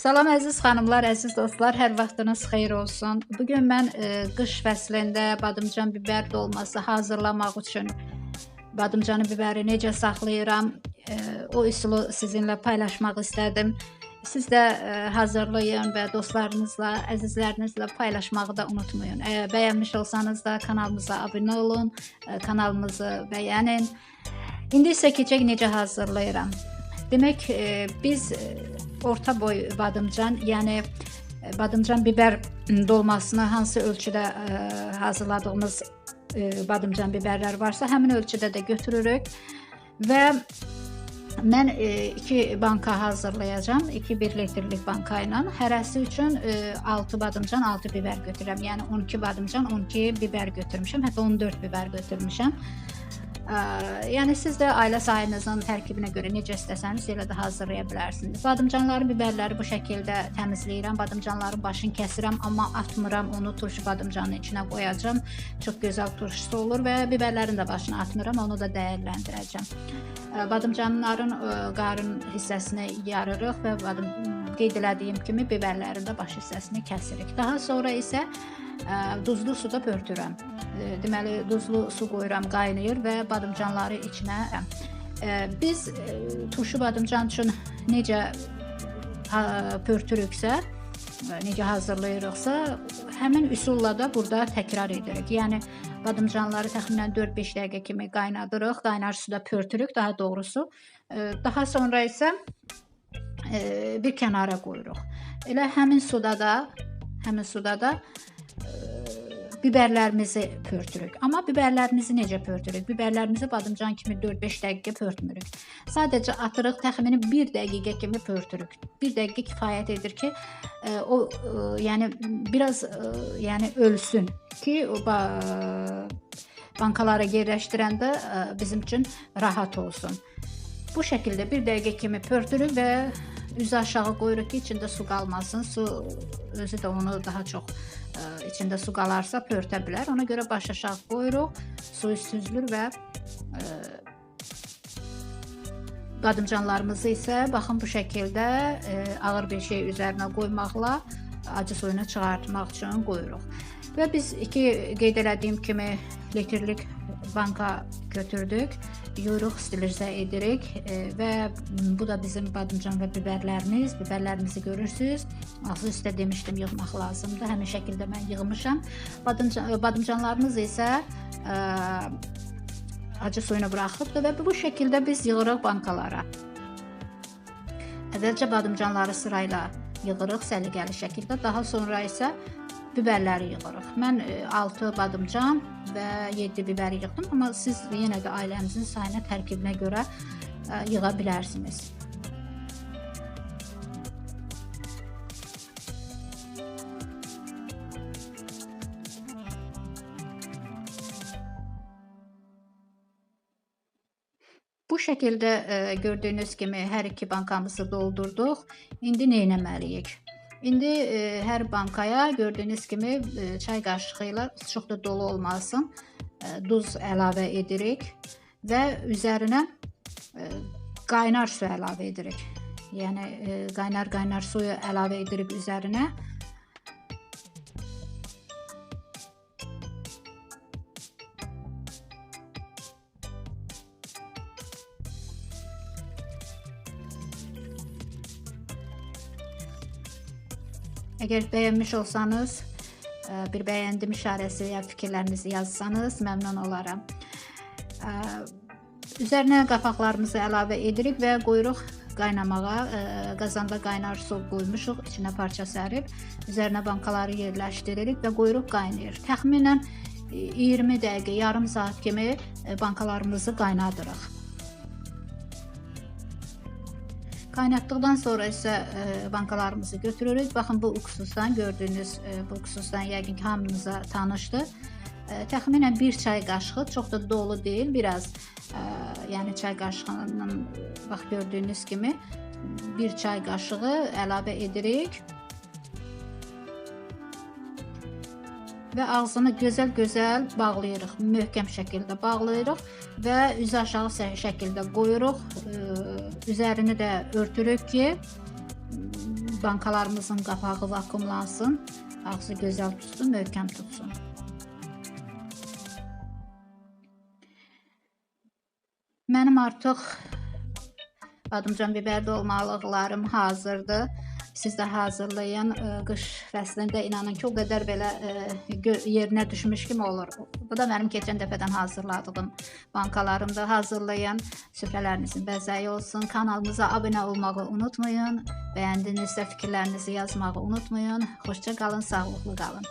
Salam əziz xanımlar, əziz dostlar, hər vaxtınız xeyir olsun. Bu gün mən e, qış fəslində badımcan bibər dolması hazırlamaq üçün badımcanı biberi necə saxlayıram, e, o üsulu sizinlə paylaşmaq istədim. Siz də e, hazırlayın və dostlarınızla, əzizlərinizlə paylaşmağı da unutmayın. Əgər bəyənmiş olsanız da kanalımıza abunə olun, e, kanalımızı bəyənin. İndi isə keçək necə hazırlayıram. Demək, e, biz e, orta boy badımcan, yəni e, badımcan biber dolmasını hansı ölçüdə ə, hazırladığımız ə, badımcan biberlər varsa, həmin ölçüdə də götürürük və mən 2 banka hazırlayacağam. 2 1 litrlik banka ilə hərəsi üçün 6 badımcan, 6 biber götürürəm. Yəni 12 badımcan, 12 biber götürmüşəm, hətta 14 biber götürmüşəm. Yəni siz də ailə sayınızın tərkibinə görə necə istəsəniz elə də hazırlaya bilərsiniz. Badımcanları, biberləri bu şəkildə təmizləyirəm. Badımcanların başını kəsirəm, amma atmıram. Onu turşu badımcanın içinə qoyacağam. Çox gözəl turşusu olur və biberlərin də başını atmıram. Onu da dəyərləndirəcəm. Badımcanların qarın hissəsini yarırıq və badım qeyd elədiyim kimi biberlərin də baş hissəsini kəsirik. Daha sonra isə duzlu suda pörtürəm. Deməli duzlu su qoyuram, qaynayır və badımcanları içinə biz turşu badımcan üçün necə pörtürüksə, necə hazırlayırıqsa, həmin üsulla da burada təkrar edirik. Yəni badımcanları təxminən 4-5 dəqiqə kimi qaynadırıq, qaynar suda pörtürük, daha doğrusu. Daha sonra isə bir kənara qoyuruq. Elə həmin suda da, həmin suda da biberlərimizi pörtürük. Amma biberlərimizi necə pörtürük? Biberlərimizi badımcan kimi 4-5 dəqiqə pörtmürük. Sadəcə atırıq, təxmini 1 dəqiqə kimi pörtürük. 1 dəqiqə kifayət edir ki, e, o e, yəni biraz e, yəni ölsün ki, o bankalara yerləşdirəndə bizim üçün rahat olsun. Bu şəkildə 1 dəqiqə kimi pörtürük və üzü aşağı qoyuruq ki, içində su qalmasın. Su özü də onu daha çox ə, e, içində su qalarsa pörtə bilər. Ona görə baş aşağı qoyuruq. Suyu süzülür və ə, e, qadımcanlarımızı isə baxın bu şəkildə ə, e, ağır bir şey üzərinə qoymaqla acı suyunu çıxartmaq üçün qoyuruq. Və biz iki qeyd elədiyim kimi litrlik banka götürdük. Yuyuruq, stilizə edirik e, və bu da bizim badımcan və biberlərimiz. Biberlərimizi görürsüz. Axı üstə demişdim yığmaq lazımdır. Həmin şəkildə mən yığmışam. Badımcan badımcanlarımız isə ə, acı suyunu buraxıbdır və bu şəkildə biz yığırıq bankalara. Əvvəlcə badımcanları sırayla yığırıq səliqəli şəkildə. Daha sonra isə biberləri yığırıq. Mən 6 e, badımcan və 7 bibər yığdım, amma siz yenə də ailənizin sayına, tərkibinə görə e, yığa bilərsiniz. Bu şəkildə e, gördüyünüz kimi hər iki bankamızı doldurduq. İndi nə etməliyik? İndi e, hər bankaya gördüyünüz kimi e, çay qaşığı ilə çox da dolu olmasın, e, duz əlavə edirik və üzərinə e, qaynar su əlavə edirik. Yəni e, qaynar-qaynar suyu əlavə edirik üzərinə. Əgər bəyənmiş olsanız, e, bir bəyəndim işarəsi ya fikirlərinizi yazsanız məmnun olaram. E, üzərinə qapaqlarımızı əlavə edirik və qoyuruq qaynamağa. E, qazanda qaynar su qoymuşuq, içinə parça sərib, üzərinə bankaları yerləşdiririk və qoyuruq qaynayır. Təxminən 20 dəqiqə, yarım saat kimi bankalarımızı qaynadırıq. Qaynatdıqdan sonra isə e, bankalarımızı götürürük. Baxın bu uksusdan gördüyünüz e, bu uksusdan yəqin ki hamınıza tanışdır. E, təxminən 1 çay qaşığı, çox da dolu deyil, biraz e, yəni çay qaşığının bax gördüyünüz kimi 1 çay qaşığı əlavə edirik. Və ağzını gözəl-gözəl bağlayırıq, möhkəm şəkildə bağlayırıq və üzü aşağı şəkildə qoyuruq. Üzərini də örtürük ki, bankalarımızın qapağı vakuumlansın. Ağzı gözəl tutsun, möhkəm tutsun. Mənim artıq badımcan biber dolmalıqlarım hazırdır. Siz də hazırlayın. Ə, Qış fəslində inanın ki, o qədər belə gö- yerinə düşmüş kimi olur. Bu da mənim keçən dəfədən hazırladığım bankalarımdır. Hazırlayın. Süfrələrinizin bəzəyi olsun. Kanalımıza abunə olmağı unutmayın. Bəyəndinizsə fikirlərinizi yazmağı unutmayın. Xoşça qalın, sağlıqlı qalın.